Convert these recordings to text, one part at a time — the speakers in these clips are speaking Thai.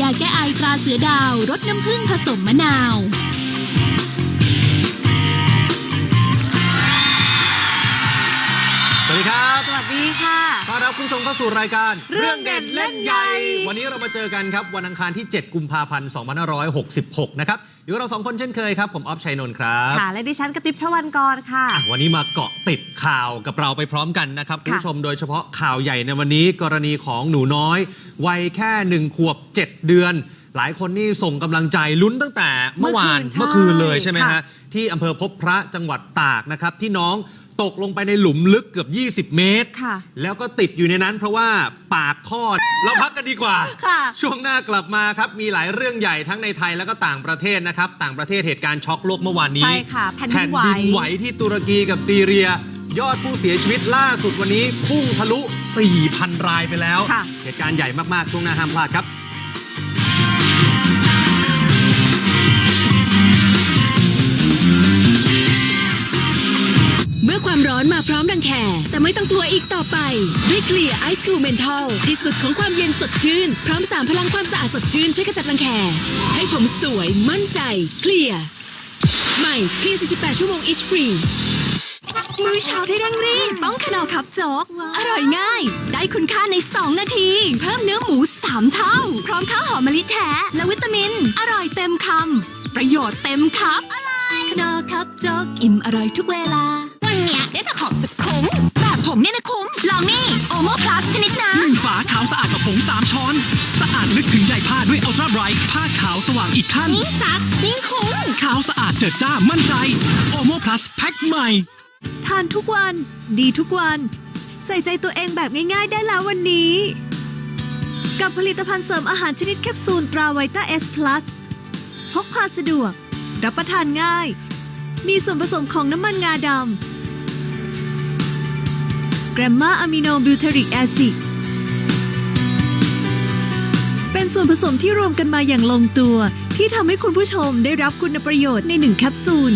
ยาแก้ไอตราเสือดาวรสน้ำผึ้งผสมมะนาว เข้าสู่รายการเรื่องเด่นเล่นใหญ่ วันนี้เรามาเจอกันครับ วันอังคารที่ 7 กุมภาพันธ์ 2566 นะครับอยู่กับเราสองคนเช่นเคยครับ ผมออฟชัยนนท์ครับ ค่ะ และดิฉันกระติบชวันกรค่ะอะ วันนี้มาเกาะติดข่าวกับเราไปพร้อมกันนะครับคุณค่ะผู้ชมโดยเฉพาะข่าวใหญ่ในวันนี้กรณีของหนูน้อย วัยแค่หนึ่งขวบ 7 เดือน หลายคนนี่ส่งกำลังใจลุ้นตั้งแต่เมื่อวานเมื่เมื่ออคืคืนนใช่เลยใช่ไหมค่ะฮะที่อำเภอพบพระจังหวัดตากนะครับที่น้อง ตกลงไปในหลุมลึกเกือบ 20 เมตร ค่ะ แล้วก็ติดอยู่ในนั้นเพราะว่าปากท่อ เราพักกันดีกว่า ค่ะ ช่วงหน้ากลับมาครับ มีหลายเรื่องใหญ่ทั้งในไทยแล้วก็ต่างประเทศนะครับ ต่างประเทศเหตุการณ์ช็อกโลกเมื่อวานนี้ ใช่ค่ะแผ่นดินไหวนไหวที่ตุรกีกับซีเรีย ยอดผู้เสียชีวิตล่าสุดวันนี้พุ่งทะลุ 4,000 รายไปแล้ว ค่ะ เหตุการณ์ใหญ่มากๆ ช่วงหน้าห้ามพลาดครับ ความร้อนมาพร้อมรังแคแต่ไม่ต้องกลัวอีกต่อไป ด้วยเคลียร์ไอซ์คูลเมนทัลที่สุดของความเย็นสดชื่น พร้อมสามพลังความสะอาดสดชื่นช่วยขจัดรังแคให้ผมสวยมั่นใจเคลียร์ใหม่เคลียร์48 ชั่วโมงอิชฟรีมื้อเช้าที่เร่งรีบต้องขนอคับโจ๊กอร่อยง่าย ได้คุณค่าใน 2 นาที เพิ่มเนื้อหมู 3 เท่า พร้อมข้าวหอมมะลิแท้ และวิตามิน อร่อยเต็มคำประโยชน์เต็มครับอร่อยขนอคับโจ๊กอิ่มอร่อยทุกเวลาวัน เนี้ยได้แต่ของสุดคุ้มแบบผมเนี่ยนะคุ้ม ลองนี่โอโมพลัสชนิดน้หนึ่งฝาขาวสะอาดกับผง3ช้อน สะอาดลึกถึงใยผ้าด้วยอัลตร้าไบรท์ผ้าขาวสว่างอีกขั้นำยิ่งซักยิ่งคุ้มขาวสะอาดเจิดจ้ามั่นใจโอโมพลัสแพ็คใหม่ ทานทุกวัน ดีทุกวัน ใส่ใจตัวเองแบบง่ายๆได้แล้ววันนี้ กับผลิตภัณฑ์เสริมอาหารชนิดแคปซูลตราไวต้าเอสพลัสพกพาสะดวก รับประทานง่าย มีส่วนผสมของน้ำมันงาดำ แกรมมาอะมิโนบิวเทริกแอซิดเป็นส่วนผสมที่รวมกันมาอย่างลงตัว ที่ทำให้คุณผู้ชมได้รับคุณประโยชน์ในหนึ่งแคปซูล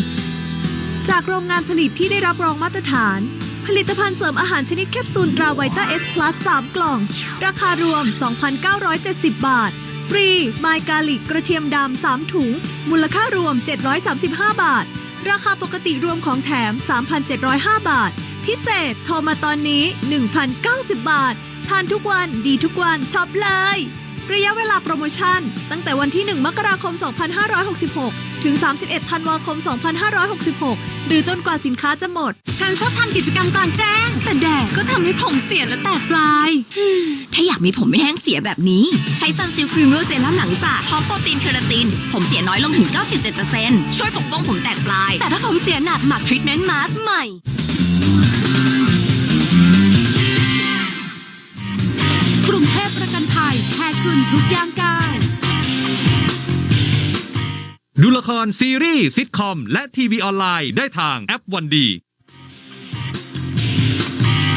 จากโรงงานผลิตที่ได้รับรองมาตรฐาน ผลิตภัณฑ์เสริมอาหารชนิดแคปซูลตราไวต้าเอสพลัส3กล่อง ราคารวม 2,970 บาท ฟรีมายกาลิกกระเทียมดำ3ถุง มูลค่ารวม 735 บาท ราคาปกติรวมของแถม 3,705 บาท พิเศษโทรมาตอนนี้ 1,090 บาท ทานทุกวันดีทุกวันช็อปเลย ระยะเวลาโปรโมชั่น ตั้งแต่วันที่ 1 มกราคม 2566 ถึง 31 ธันวาคม 2566 หรือจนกว่าสินค้าจะหมด ฉันชอบทำกิจกรรมกลางแจ้ง แต่แดดก็ทำให้ผมเสียและแตกปลาย ถ้าอยากมีผมไม่แห้งเสียแบบนี้ ใช้ซันซิลครีมโรเซรั่มหนังสระพร้อมโปรตีนเคราติน ผมเสียน้อยลงถึง 97%ช่วยปกป้องผมแตกปลาย แต่ถ้าผมเสียหนักหมักทรีทเมนต์มาสใหม่ ค่คุณทุกย่างก้าวดูละครซีรีส์ซิทคอม และทีวีออนไลน์ได้ทางแอปวันดี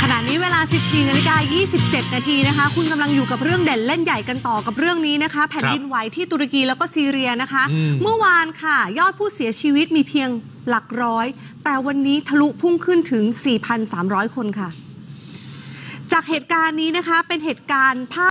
ขณะนี้เวลา 14นาฬิกา27 นาทีนะคะ คุณกำลังอยู่กับเรื่องเด่นเล่นใหญ่กันต่อกับเรื่องนี้นะคะ แผ่นดินไหวที่ตุรกีแล้วก็ซีเรียนะคะอืมเมื่อวานค่ะ ยอดผู้เสียชีวิตมีเพียงหลักร้อย แต่วันนี้ทะลุพุ่งขึ้นถึง 4,300 คนค่ะ จากเหตุการณ์นี้นะคะเป็นเหตุการณ์ภาพ